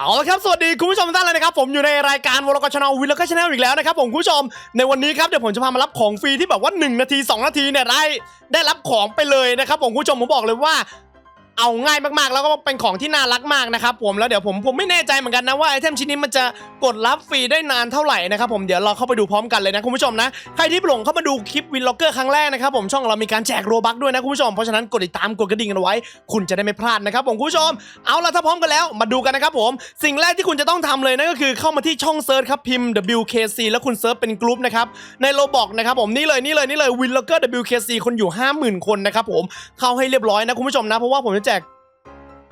เอาละครับสวัสดีคุณผู้ชมทุกท่านเลยนะครับผมอยู่ในรายการวอลกชนวิลแล้วก็ชแนลอีกแล้วนะครับผมคุณผู้ชมในวันนี้ครับเดี๋ยวผมจะพามารับของฟรีที่แบบว่า 1 นาที 2 นาทีเนี่ยได้ได้รับของไปเลยนะครับผมคุณผู้ชมผมบอกเลยว่า เอาง่ายมากๆ แล้วก็เป็นของที่น่ารักมากนะครับผมแล้วเดี๋ยวผมผมไม่แน่ใจเหมือนกันนะว่าไอเทมชิ้นนี้มันจะกดรับฟรีได้นานเท่าไหร่นะครับผมเดี๋ยวเราเข้าไปดูพร้อมกันเลยนะคุณผู้ชมนะใครที่หลงเข้ามาดูคลิปวินล็อกเกอร์ครั้งแรกนะครับผมช่องเรามีการแจกโรบัคด้วยนะคุณผู้ชมเพราะฉะนั้นกดติดตามกดกระดิ่งกันไว้ คุณจะได้ไม่พลาดนะครับผมคุณผู้ชมเอาละถ้าพร้อมกันแล้วมาดูกันนะครับผมสิ่งแรกที่คุณจะต้องทำเลยนั่นก็คือเข้ามาที่ช่องเซิร์ชครับพิมพ์ WKC แล้วคุณเซิร์ชเป็นกลุ่มนะครับในโลบอกนะครับผมนี่เลยนี่เลยนี่เลยวินล็อกเกอร์ WKC คนอยู่ 50,000 คนนะครับผมเข้าให้เรียบร้อยนะคุณผู้ชมนะเพราะว่าผมจะแจก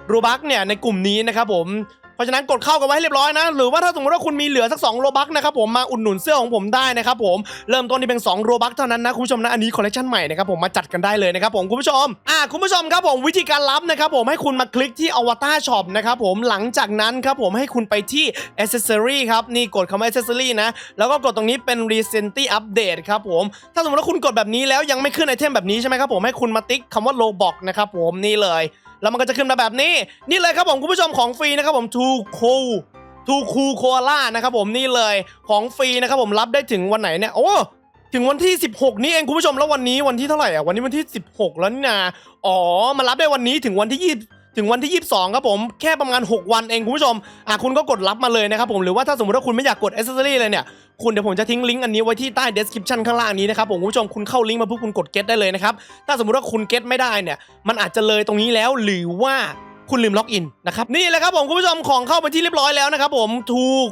โรบักเนี่ยในกลุ่มนี้นะครับผมเพราะฉะนั้นกดเข้ากันไว้ให้เรียบร้อยนะ หรือว่าถ้าสมมติว่าคุณมีเหลือสัก2โรบักนะครับผมมาอุดหนุนเสื้อของผมได้นะครับผมเริ่มต้นที่เป็น2โรบักเท่านั้นนะคุณผู้ชมนะอันนี้คอลเลคชันใหม่นะครับผมมาจัดกันได้เลยนะครับผมคุณผู้ชมอ่าคุณผู้ชมครับผมวิธีการรับนะครับผมให้คุณมาคลิกที่อวตารช็อปนะครับผมหลังจากนั้นครับผมให้คุณไปที่ accessory ครับนี่กดคำว่า accessory นะแล้วก็กดตรงนี้เป็น recently update ครับผมถ้าสมมติว่าคุณกดแบบนี้แล้วยังไม่ขึ้นไอเทมแบบนี้ใช่ไหมครับผมให้คุณมาติ๊กคำว่า Roblox นะครับผมนี่เลย แล้วมันก็จะขึ้นมาแบบนี้ นี่เลยครับผมคุณผู้ชมของฟรีนะครับผม Too Cool Too Cool Koala นะครับผมนี่เลยของฟรีนะครับผมรับได้ถึงวันไหนเนี่ยโอ้ถึงวันที่ 16 นี่เองคุณผู้ชมแล้ววันนี้วันที่เท่าไหร่อะวันนี้วันที่ 16 แล้วนี่นาอ๋อมารับได้วันนี้ถึงวันที่ 20ถึงวันที่ 22 ครับผมแค่ประมาณ 6 วันเองคุณผู้ชมอะคุณก็กดรับมาเลยนะครับผมหรือว่าถ้าสมมติว่าคุณไม่อยากกด accessory เลยเนี่ย คุณเดี๋ยวผมจะทิ้งลิงก์อันนี้ไว้ที่ใต้ description ข้างล่างนี้นะครับผมคุณผู้ชมคุณเข้าลิงก์มาปุ๊บคุณกด get ได้เลยนะครับถ้าสมมติว่าคุณ get ไม่ได้เนี่ยมันอาจจะเลยตรงนี้แล้วหรือว่าคุณลืมล็อกอินนะครับนี่แหละครับผมคุณผู้ชมของเข้าไปที่เรียบร้อยแล้วนะครับผมถูก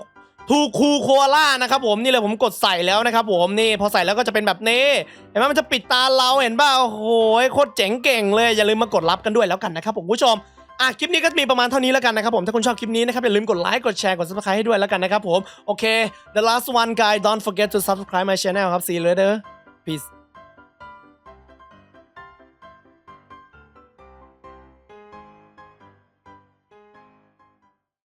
ถูคูโคอาล่านะครับผมนี่เลยผมกดใส่แล้วนะครับผมนี่พอใส่แล้วก็จะเป็นแบบนี้เห็นไหมมันจะปิดตาเราเห็นป่าวโอ้โหโคตรเจ๋งเก่งเลยอย่าลืมมากดรับกันด้วยแล้วกันนะครับผมคุณผู้ชม อะคลิปนี้ก็มีประมาณเท่านี้แล้วกันนะครับผมถ้าคุณชอบคลิปนี้นะครับอย่าลืมกดไลค์กดแชร์กด subscribe ให้ด้วยแล้วกันนะครับผมโอเค the last one guy don't forget to subscribe my channel ครับ see you later peace